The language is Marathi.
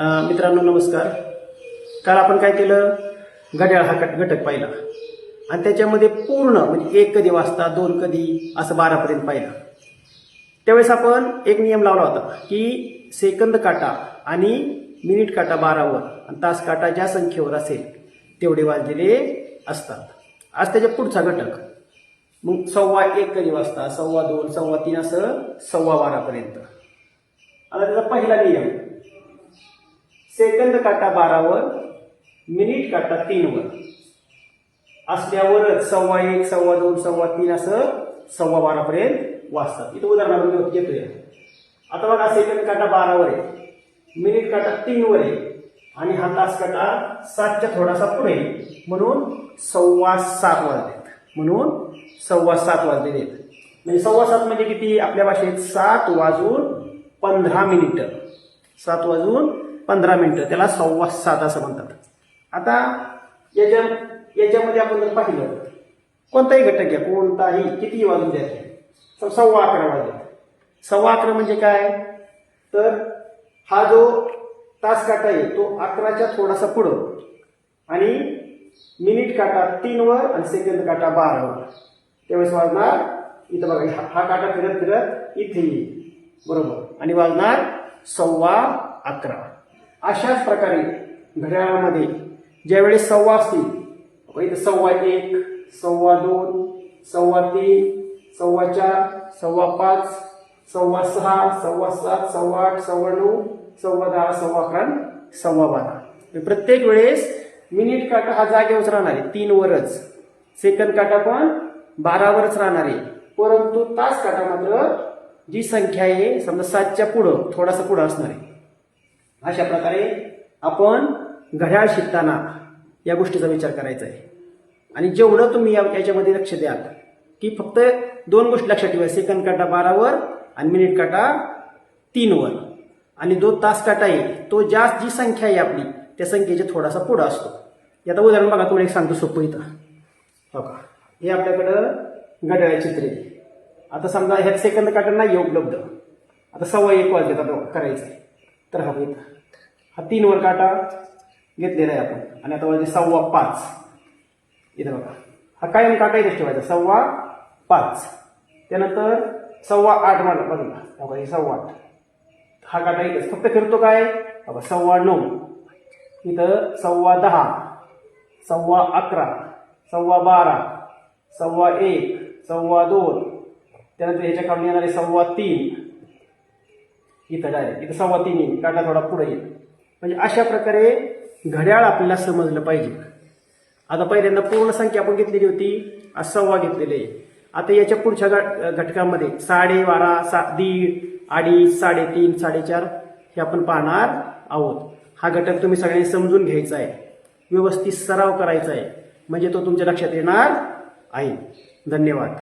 मित्रांनो नमस्कार. काल आपण काय केलं? घड्याळ हा घटक पाहिला. आणि त्याच्यामध्ये पूर्ण म्हणजे एक कधी वाजता दोन कधी असं बारापर्यंत पाहिलं. त्यावेळेस आपण एक नियम लावला होता की सेकंद काटा आणि मिनिट काटा बारावर आणि तास काटा ज्या संख्येवर असेल तेवढे वाजलेले असतात. आज त्याच्या पुढचा घटक. मग सव्वा एक कधी वाजता सव्वा दोन सव्वा तीन असं सव्वा बारापर्यंत. आता त्याचा पहिला नियम. सेकंद काटा बारावर मिनिट काटा तीनवर. असल्यावरच सव्वा एक सव्वा दोन सव्वा तीन असं सव्वा बारापर्यंत वाजतात इथं उदाहरणार्थ आपण घेतोय. आता बघा सेकंद काटा बारावर आहे मिनिट काटा तीनवर आहे आणि हा तास काटा सातच्या थोडासा पुढे म्हणून सव्वा सात वाजलेत. म्हणून सव्वा सात वाजलेले आहेत. म्हणजे सव्वा सात म्हणजे किती? आपल्या भाषेत सात वाजून पंधरा मिनिटं. सात वाजून पंधरा मिनिटं त्याला सव्वा सात असं म्हणतात. आता याच्या याच्यामध्ये आपण जर पाहिलं कोणताही घटक घ्या कोणताही कितीही वाजून द्या सव्वा अकरा वाजले. सव्वा अकरा म्हणजे काय? तर हा जो तास काटा आहे तो अकराच्या थोडासा पुढं. आणि मिनिट काटा तीनवर आणि सेकंद काटा बारावर. त्यावेळेस वाजणार इथं बघा हा- हा काटा फिरत फिरत इथे येईल. बरोबर. आणि वाजणार सव्वा अकरा. अशाच प्रकारे घड्याळामध्ये ज्यावेळी सव्वा असतील इथं सव्वा एक सव्वा दोन सव्वा तीन सव्वा चार सव्वा पाच सव्वा सहा सव्वा सात सव्वा आठ सव्वा नऊ सव्वा दहा सव्वा अकरा सव्वा बारा. प्रत्येक वेळेस मिनिट काटा हा जागेवरच राहणार आहे तीनवरच. सेकंद काटा पण बारावरच राहणार आहे. परंतु तास काटा मात्र जी संख्या आहे समजा सातच्या पुढं थोडासा पुढं असणार आहे. अशा प्रकारे आपण घड्याळ शिकताना या गोष्टीचा विचार करायचा आहे आणि जेवढं तुम्ही या याच्यामध्ये लक्ष द्याल की फक्त दोन गोष्टी लक्षात ठेवा. सेकंद काटा बारावर आणि मिनिट काटा तीनवर. आणि जो तास काटा आहे तो जास्त जी संख्या आहे आपली त्या संख्येच्या थोडासा पुढं असतो. याचा उदाहरण बघा तुम्हाला एक सांगतो सोपं इथं. हो का हे आपल्याकडं घड्याळ चित्र आहे. आता समजा ह्यात सेकंद काटा नाही उपलब्ध. आता सव्वा एक वाजले करायचं आहे तर हा इथं. हा तीनवर काटा घेतलेला आहे आपण. आणि आता वाजे सव्वा पाच. इथं बघा. हा कायम काटा इथेच ठेवायचा सव्वा पाच. त्यानंतर सव्वा आठ मला बघा. बघा हे सव्वा आठ. हा काटा इथेच फक्त फिरतो काय? बघा सव्वा नऊ. इथं सव्वा दहा. सव्वा अकरा. सव्वा बारा. सव्वा एक. सव्वा दोन. त्यानंतर ह्याच्या खालून येणारे सव्वा तीन. इथं डायरेक्ट इथं सव्वा तीन येईल. काटा थोडा पुढे येईल. म्हणजे अशा प्रकारे घड्याळ आपल्याला समजलं पाहिजे. आता पहिल्यांदा पूर्ण संख्या आपण घेतलेली होती सव्वा घेतलेली. आहे आता याच्या पुढच्या घट- घटकामध्ये साडे बारा सा दीड अडीच साडेतीन साडेचार हे आपण पाहणार आहोत. हा घटक तुम्ही सगळ्यांनी समजून घ्यायचा आहे. व्यवस्थित सराव करायचा आहे. म्हणजे तो तुमच्या लक्षात येणार आहे. धन्यवाद.